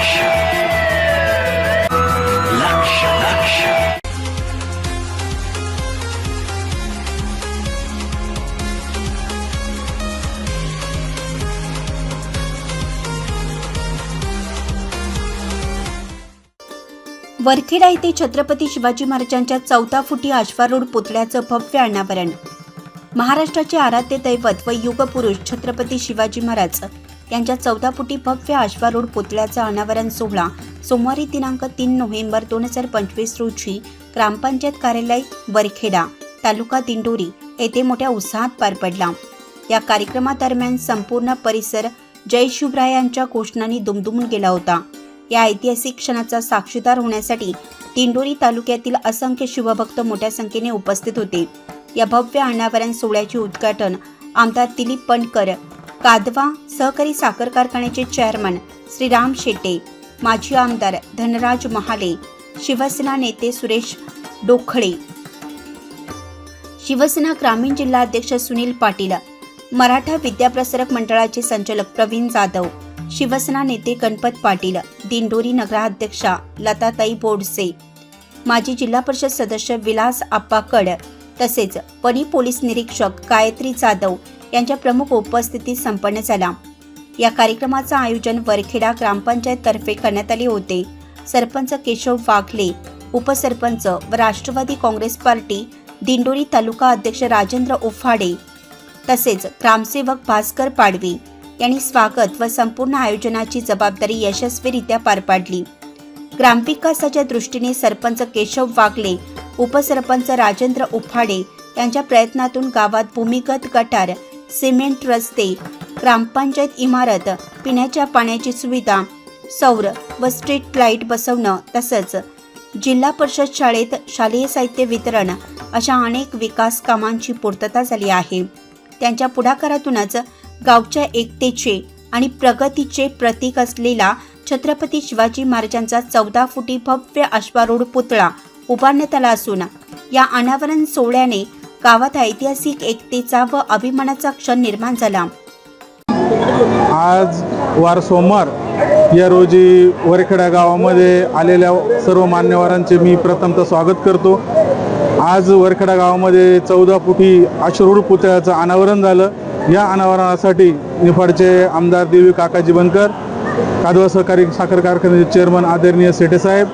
लक्ष लक्ष लक्ष वरखेडा येथे छत्रपती शिवाजी महाराजांच्या चौथा फुटी आश्वारूढ पुतळ्याचं भव्य अनावरण. महाराष्ट्राचे आराध्य दैवत व युगपुरुष छत्रपती शिवाजी महाराज यांच्या चौदा फुटी भव्य अश्वारूढ पुतळ्याचा अनावरण सोहळा सोमवारी दिनांक तीन नोव्हेंबर दोन हजार पंचवीस रोजी ग्रामपंचायत कार्यालय बरखेडा तालुका दिंडोरी येथे मोठ्या उत्साहात पार पडला. या कार्यक्रमादरम्यान संपूर्ण परिसर जय शिवरायांच्या घोषणांनी दुमदुमून गेला होता. या ऐतिहासिक क्षणाचा साक्षीदार होण्यासाठी दिंडोरी तालुक्यातील असंख्य शिवभक्त मोठ्या संख्येने उपस्थित होते. या भव्य अनावरण सोहळ्याचे उद्घाटन आमदार दिलीप पणकर कादवा सहकारी साखर कारखान्याचे चेअरमन श्रीराम शेट्टे माजी आमदार धनराज महाले शिवसेना नेते सुरेश डोखळे. शिवसेना ग्रामीण जिल्हा अध्यक्ष सुनील पाटील मराठा विद्याप्रसारक मंडळाचे संचालक प्रवीण जाधव शिवसेना नेते गणपत पाटील दिंडोरी नगराध्यक्षा लताताई बोडसे माजी जिल्हा परिषद सदस्य विलास आप्पाकड तसेच वनी पोलीस निरीक्षक गायत्री जाधव यांच्या प्रमुख उपस्थितीत संपन्न झाला. या कार्यक्रमाचं आयोजन वरखेडा ग्रामपंचायत तर्फे करण्यात आले होते. सरपंच केशव वाघले उपसरपंच व राष्ट्रवादी काँग्रेस पार्टी दिंडोरी तालुका अध्यक्ष राजेंद्र उफाडे तसेच ग्रामसेवक भास्कर पाडवी यांनी स्वागत व संपूर्ण आयोजनाची जबाबदारी यशस्वीरित्या पार पाडली. ग्रामविकासाच्या दृष्टीने सरपंच केशव वागले उपसरपंच राजेंद्र उफाडे यांच्या प्रयत्नातून गावात भूमिगत गटार सिमेंट रस्ते ग्रामपंचायत इमारत पिण्याच्या पाण्याची सुविधा सौर व स्ट्रीट लाइट बसवणं तसंच जिल्हा परिषद शाळेत शालेय साहित्य वितरण अशा अनेक विकास कामांची पूर्तता झाली आहे. त्यांच्या पुढाकारातूनच गावच्या एकतेचे आणि प्रगतीचे प्रतीक असलेला छत्रपती शिवाजी महाराजांचा चौदा फुटी भव्य अश्वारूढ पुतळा उभारण्यात आला असून या अनावरण सोहळ्याने गावात ऐतिहासिक एकतेचा व अभिमानाचा क्षण निर्माण झाला. आज वार सोमवार या रोजी वरखेडा गावामध्ये आलेल्या सर्व मान्यवरांचे मी प्रथमतः स्वागत करतो. आज वरखेडा गावामध्ये चौदा फुटी अश्रूढ पुतळ्याचं अनावरण झालं. या अनावरणासाठी निफाडचे आमदार देवी काकाजी बनकर कादवा सहकारी साखर कारखान्याचे चेअरमन आदरणीय सेठेसाहेब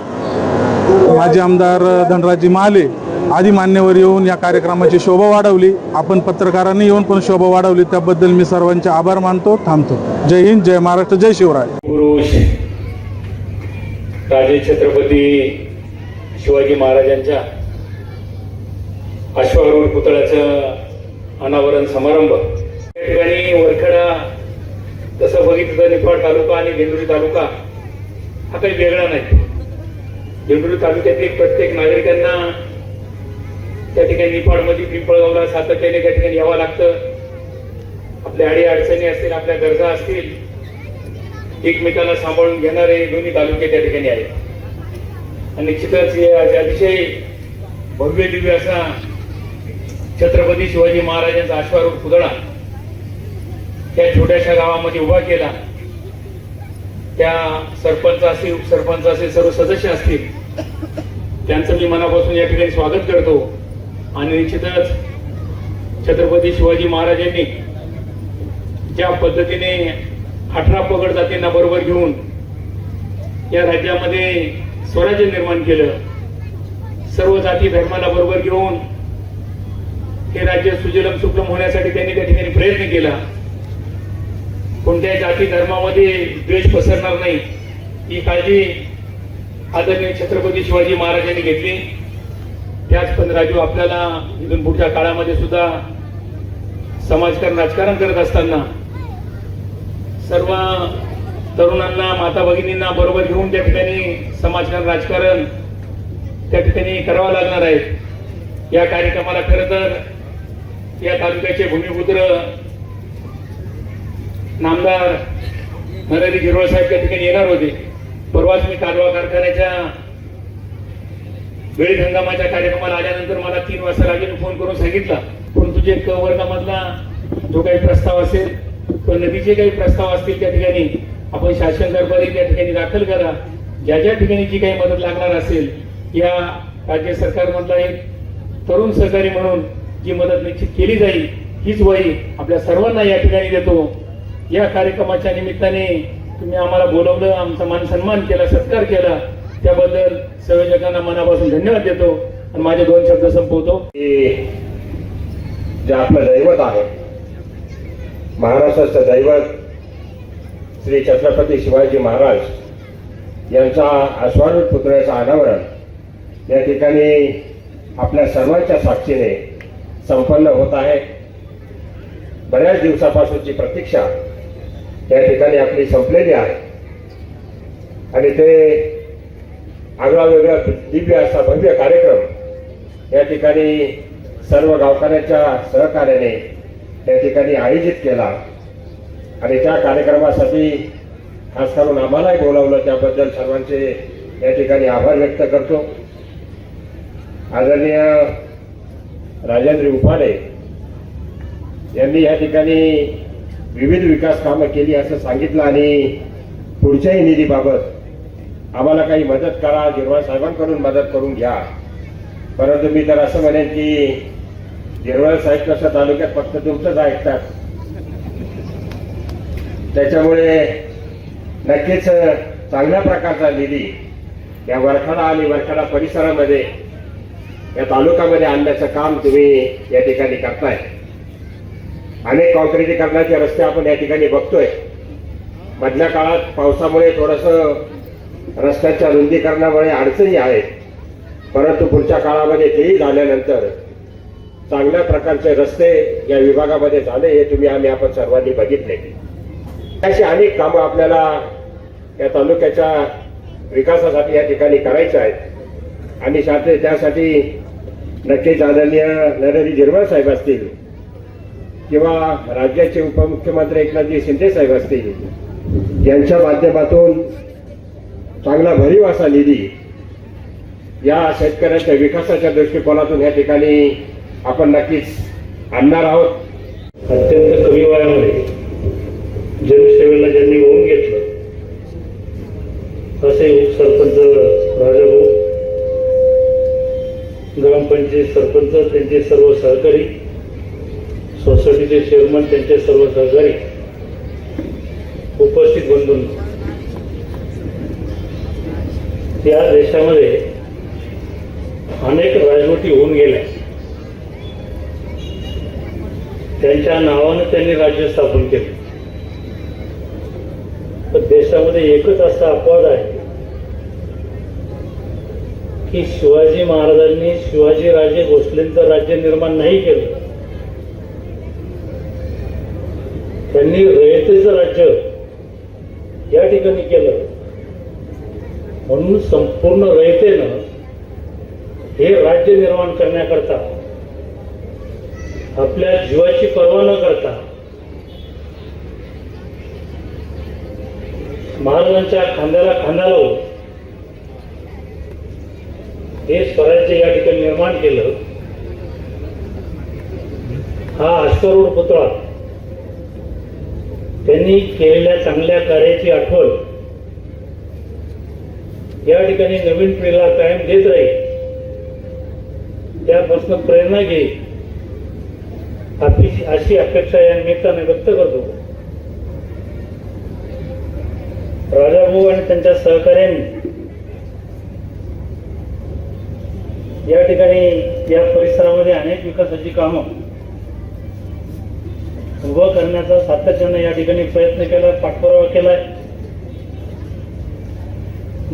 माजी आमदार धनराजी महाले आधी मान्यवर येऊन या कार्यक्रमाची शोभा वाढवली. आपण पत्रकारांनी येऊन पण शोभा वाढवली. त्याबद्दल मी सर्वांचे आभार मानतो थांबतो. जय हिंद जय महाराष्ट्र जय शिवराय. पुरुष राजे छत्रपती शिवाजी महाराजांच्या अश्वारूढ पुतळ्याचं अनावरण समारंभ. या ठिकाणी वरखेडा तसं बघितलं तर निफाड तालुका आणि दिंडोरी तालुका हा काही वेगळा नाही. दिंडोरी तालुक्यातील प्रत्येक नागरिकांना त्या ठिकाणी निफाडमध्ये पिंपळगावला सातत्याने त्या ठिकाणी यावं लागतं. आपल्या अडी अडचणी असतील आपल्या गरजा असतील एकमेकांना सांभाळून घेणारे दोन्ही तालुके त्या ठिकाणी आहेत. आणि निश्चितच हे अतिशय भव्य दिव्य असा छत्रपती शिवाजी महाराजांचा अश्वारूढ पुतळा त्या छोट्याशा गावामध्ये उभा केला. त्या सरपंच असतील उपसरपंच असतील सर्व सदस्य असतील. त्यांचं मी मनापासून या ठिकाणी स्वागत करतो. आणि निश्चितच छत्रपती शिवाजी महाराजांनी ज्या पद्धतीने अठरा पगड जातींना बरोबर घेऊन या राज्यामध्ये स्वराज्य निर्माण केलं सर्व जाती धर्माला बरोबर घेऊन हे राज्य सुजलम सुफलम होण्यासाठी त्यांनी त्या ठिकाणी प्रयत्न केला. कोणत्याही जाती धर्मामध्ये द्वेष पसरणार नाही ही काळजी आदरणीय छत्रपती शिवाजी महाराजांनी घेतली. त्याच पण राजू आपल्याला इथून पुढच्या काळामध्ये सुद्धा समाजकारण राजकारण करत असताना सर्व तरुणांना माता भगिनींना बरोबर घेऊन त्या ठिकाणी समाजकारण राजकारण त्या ठिकाणी करावं लागणार आहे. या कार्यक्रमाला खरं तर या तालुक्याचे भूमिपुत्र नामदार नरेंद्र गिरोळ साहेब त्या ठिकाणी येणार होते. परवाच मी कारवा कारखान्याच्या वेळी हंगामाच्या कार्यक्रमाला आल्यानंतर मला तीन वाजता राजेने फोन करून सांगितला. पण तुझे क वर्गामधला जो काही प्रस्ताव असेल किंवा नदीचे काही प्रस्ताव असतील त्या ठिकाणी आपण शासन दरबारी त्या ठिकाणी दाखल करा. ज्या ज्या ठिकाणी जी काही मदत लागणार असेल या राज्य सरकारमधला एक तरुण सहकारी म्हणून जी मदत निश्चित केली जाईल हीच वही आपल्या सर्वांना या ठिकाणी देतो. या कार्यक्रमाच्या निमित्ताने तुम्ही आम्हाला बोलवलं आमचा मान सन्मान केला सत्कार केला. त्याबद्दल संयोजकांना मनापासून धन्यवाद देतो आणि माझे दोन शब्द संपवतो. की जे आपलं दैवत आहे महाराष्ट्राचं दैवत श्री छत्रपती शिवाजी महाराज यांचा अश्वारूढ पुतळ्याचं अनावरण या ठिकाणी आपल्या सर्वांच्या साक्षीने संपन्न होत आहे. बऱ्याच दिवसापासूनची प्रतीक्षा या ठिकाणी आपली संपलेली आहे. आणि ते आगळा वेगळा दिव्य असा भव्य कार्यक्रम या ठिकाणी सर्व गावकऱ्यांच्या सहकार्याने या ठिकाणी आयोजित केला. आणि त्या कार्यक्रमासाठी खास करून आम्हालाही बोलावलं त्याबद्दल सर्वांचे या ठिकाणी आभार व्यक्त करतो. आदरणीय राजेंद्र उपाडे यांनी या ठिकाणी विविध विकास कामं केली असं सांगितलं आणि पुढच्याही निधीबाबत आम्हाला काही मदत करा जिरवा साहेबांकडून मदत करून घ्या. परंतु मी तर असं म्हणेन की जिरवाळ साहेब कसं तालुक्यात फक्त तुमचंच ऐकतात. त्याच्यामुळे नक्कीच चांगल्या प्रकारचा निधी या वरखाडा आणि वरखाडा परिसरामध्ये या तालुक्यामध्ये आणण्याचं काम तुम्ही या ठिकाणी करताय. अनेक कॉन्क्रिटीकरणाचे रस्ते आपण या ठिकाणी बघतोय. मधल्या काळात पावसामुळे थोडंसं रस्त्याच्या रुंदीकरणामुळे अडचणी आहेत. परंतु पुढच्या काळामध्ये तेही झाल्यानंतर चांगल्या प्रकारचे रस्ते या विभागामध्ये झाले हे तुम्ही आम्ही आपण सर्वांनी बघितले. अशी अनेक कामं आपल्याला या तालुक्याच्या विकासासाठी या ठिकाणी करायचे आहेत. आणि शास्त्री त्यासाठी नक्कीच आदरणीय नरहरी झिरवळ साहेब असतील किंवा राज्याचे उपमुख्यमंत्री एकनाथजी शिंदे साहेब असतील यांच्या माध्यमातून चांगला भरीव असा निधी या शेतकऱ्यांच्या विकासाच्या दृष्टिकोनातून या ठिकाणी आपण नक्कीच आणणार आहोत. अत्यंत कमी वयामध्ये जनसेवेला ज्यांनी होऊन घेतलं असे उपसरपंच राजाभाऊ ग्रामपंचायत सरपंच त्यांचे सर्व सहकारी सोसायटीचे चेअरमन त्यांचे सर्व सहकारी उपस्थित बंधून त्या देशामध्ये अनेक राजवटी होऊन गेल्या. त्यांच्या नावानं त्यांनी राज्य स्थापन केले. पण देशामध्ये एकच असा अपवाद आहे की शिवाजी महाराजांनी शिवाजी राजे भोसलेंचं राज्य निर्माण नाही केलं. त्यांनी रयतेचं राज्य या ठिकाणी केलं. म्हणून संपूर्ण रयतेनं हे राज्य निर्माण करण्याकरता आपल्या जीवाची पर्वा न करता महाराजांच्या खांद्याला खांदा लावून हे स्वराज्य या ठिकाणी निर्माण केलं. हा अश्वरूढ पुतळा त्यांनी केलेल्या चांगल्या कार्याची आठवण या ठिकाणी नवीन पिढीला कायम देत राहील. त्यापासून प्रेरणा घेईल अशी अशी अपेक्षा या निमित्ताने व्यक्त करतो. राजाभाऊ आणि त्यांच्या सहकार्यांनी या ठिकाणी या परिसरामध्ये अनेक विकासाची कामं उभं करण्याचा सातत्यानं या ठिकाणी प्रयत्न केला पाठपुरावा केलाय.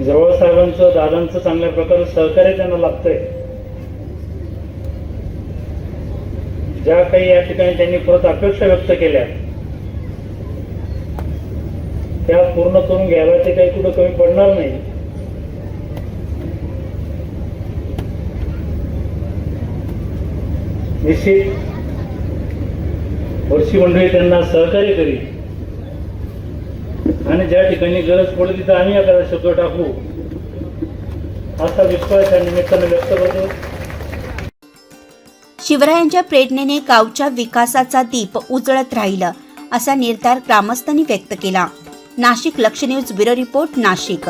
जवळ साहेबांचं दादांचं चांगल्या प्रकारे सहकार्य त्यांना लागतंय. ज्या काही या ठिकाणी त्यांनी परत अपेक्षा व्यक्त केल्या त्या पूर्ण करून घ्यायला ते काही कुठं कमी पडणार नाही. निश्चित वर्षी मंडळी त्यांना सहकार्य करील आणि ज्या ठिकाणी गरज पडली तिथं आम्ही एखादा शब्द टाकू. असा विश्वास या निमित्तानं व्यक्त करतो. शिवरायांच्या प्रेरणेने गावच्या विकासाचा दीप उजळत राहिलं असा निर्धार ग्रामस्थांनी व्यक्त केला. नाशिक लक्ष न्यूज ब्युरो रिपोर्ट नाशिक.